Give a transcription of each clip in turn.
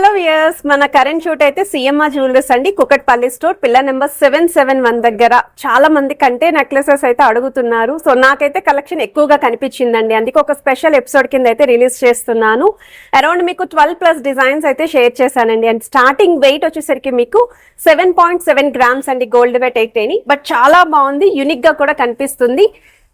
Hello viewers మన current shoot అయితే CMR jewellers అండి. Kukatpally store pillar number seven seven one దగ్గర. చాలా మంది కంటే నెక్లెసెస్ అయితే అడుగుతున్నారు. సో నాకైతే కలెక్షన్ ఎక్కువగా కనిపించిందండి. అందుకే ఒక స్పెషల్ ఎపిసోడ్ కింద అయితే రిలీజ్ చేస్తున్నాను. అరౌండ్ మీకు ట్వెల్వ్ ప్లస్ డిజైన్స్ అయితే షేర్ చేశానండి. అండ్ స్టార్టింగ్ వెయిట్ వచ్చేసరికి మీకు సెవెన్ పాయింట్ సెవెన్ గ్రామ్స్ అండి గోల్డ్ వెయిట్ అయితేని బట్ చాలా బాగుంది యునిక్గా కూడా కనిపిస్తుంది.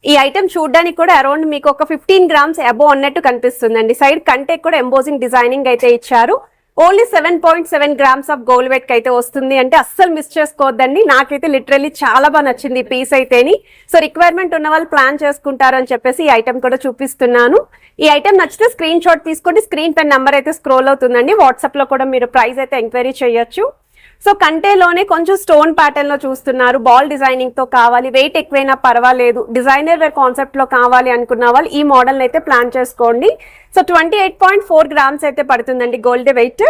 ఈ ఐటమ్ చూడడానికి కూడా అరౌండ్ మీకు ఒక ఫిఫ్టీన్ గ్రామ్స్ అబో అన్నట్టు కనిపిస్తుందండి. సైడ్ కంటే కూడా ఎంబోజింగ్ డిజైనింగ్ అయితే ఇచ్చారు. Only seven point seven grams of gold weight అయితే వస్తుంది అంటే అస్సలు మిస్ చేసుకోవద్దండి. నాకైతే లిటరల్లీ చాలా బాగా నచ్చింది ఈ పీస్ అయితేని. సో రిక్వైర్మెంట్ ఉన్న వాళ్ళు ప్లాన్ చేసుకుంటారు అని చెప్పేసి ఈ ఐటమ్ కూడా చూపిస్తున్నాను. ఈ ఐటమ్ నచ్చితే స్క్రీన్ షాట్ తీసుకోండి. స్క్రీన్ పైన నెంబర్ అయితే స్క్రోల్ అవుతుందండి. వాట్సాప్లో కూడా మీరు ప్రైస్ అయితే ఎంక్వైరీ చేయొచ్చు. సో కంటేలోనే కొంచెం స్టోన్ ప్యాటర్న్లో చూస్తున్నారు. బాల్ డిజైనింగ్తో కావాలి. వెయిట్ ఎక్కువైనా పర్వాలేదు. డిజైనర్ వేర్ కాన్సెప్ట్లో కావాలి అనుకున్న వాళ్ళు ఈ మోడల్ అయితే ప్లాన్ చేసుకోండి. So twenty eight point four grams అయితే పడుతుందండి గోల్డ్ వెయిట్.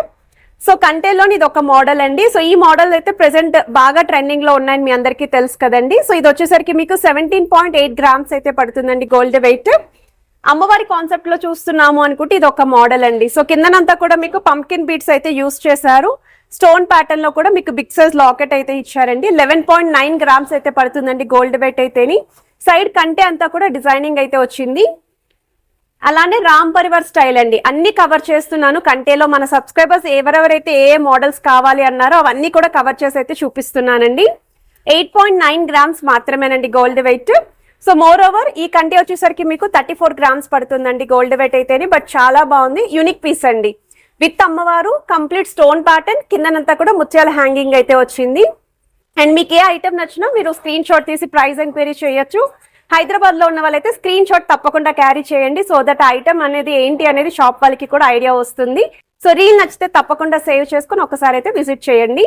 సో కంటేలోని ఇది ఒక మోడల్ అండి. సో ఈ మోడల్ అయితే ప్రెసెంట్ బాగా ట్రెండింగ్లో ఉన్నాయని మీ అందరికీ తెలుసు కదండి. సో ఇది వచ్చేసరికి మీకు సెవెంటీన్ పాయింట్ ఎయిట్ గ్రామ్స్ అయితే పడుతుందండి గోల్డ్ వెయిట్. అమ్మవారి కాన్సెప్ట్లో చూస్తున్నాము అనుకుంటే ఇది ఒక మోడల్ అండి. సో కిందనంతా కూడా మీకు పంకిన్ బీట్స్ అయితే యూస్ చేశారు. స్టోన్ ప్యాటర్న్లో కూడా మీకు బిగ్ సైజ్ లాకెట్ అయితే ఇచ్చారండి. లెవెన్ పాయింట్ నైన్ గ్రామ్స్ అయితే పడుతుందండి గోల్డ్ వెయిట్ అయితేని. సైడ్ కంటే అంతా కూడా డిజైనింగ్ అయితే వచ్చింది. అలానే రామ్ పరివర్ స్టైల్ అండి. అన్ని కవర్ చేస్తున్నాను. కంటేలో మన సబ్స్క్రైబర్స్ ఎవరెవరైతే ఏ మోడల్స్ కావాలి అన్నారో అవన్నీ కూడా కవర్ చేసి అయితే చూపిస్తున్నానండి. ఎయిట్ పాయింట్ నైన్ గ్రామ్స్ మాత్రమేనండి gold weight. So more over ఈ కంటే వచ్చేసరికి మీకు థర్టీ ఫోర్ గ్రామ్స్ పడుతుందండి గోల్డ్ వెయిట్ అయితేనే. బట్ చాలా బాగుంది. యూనిక్ పీస్ అండి. విత్ అమ్మవారు కంప్లీట్ స్టోన్ ప్యాటర్న్ కిందనంతా కూడా ముత్యాల హ్యాంగింగ్ అయితే వచ్చింది. అండ్ మీకు ఏ ఐటమ్ నచ్చినా మీరు స్క్రీన్ షాట్ తీసి ప్రైస్ ఎంక్వైరీ చేయొచ్చు. హైదరాబాద్లో ఉన్న వాళ్ళైతే స్క్రీన్ షాట్ తప్పకుండా క్యారీ చేయండి. సో దట్ ఐటమ్ అనేది ఏంటి అనేది షాప్ వాళ్ళకి కూడా ఐడియా వస్తుంది. సో రీల్ నచ్చితే తప్పకుండా సేవ్ చేసుకుని ఒకసారి అయితే విజిట్ చేయండి.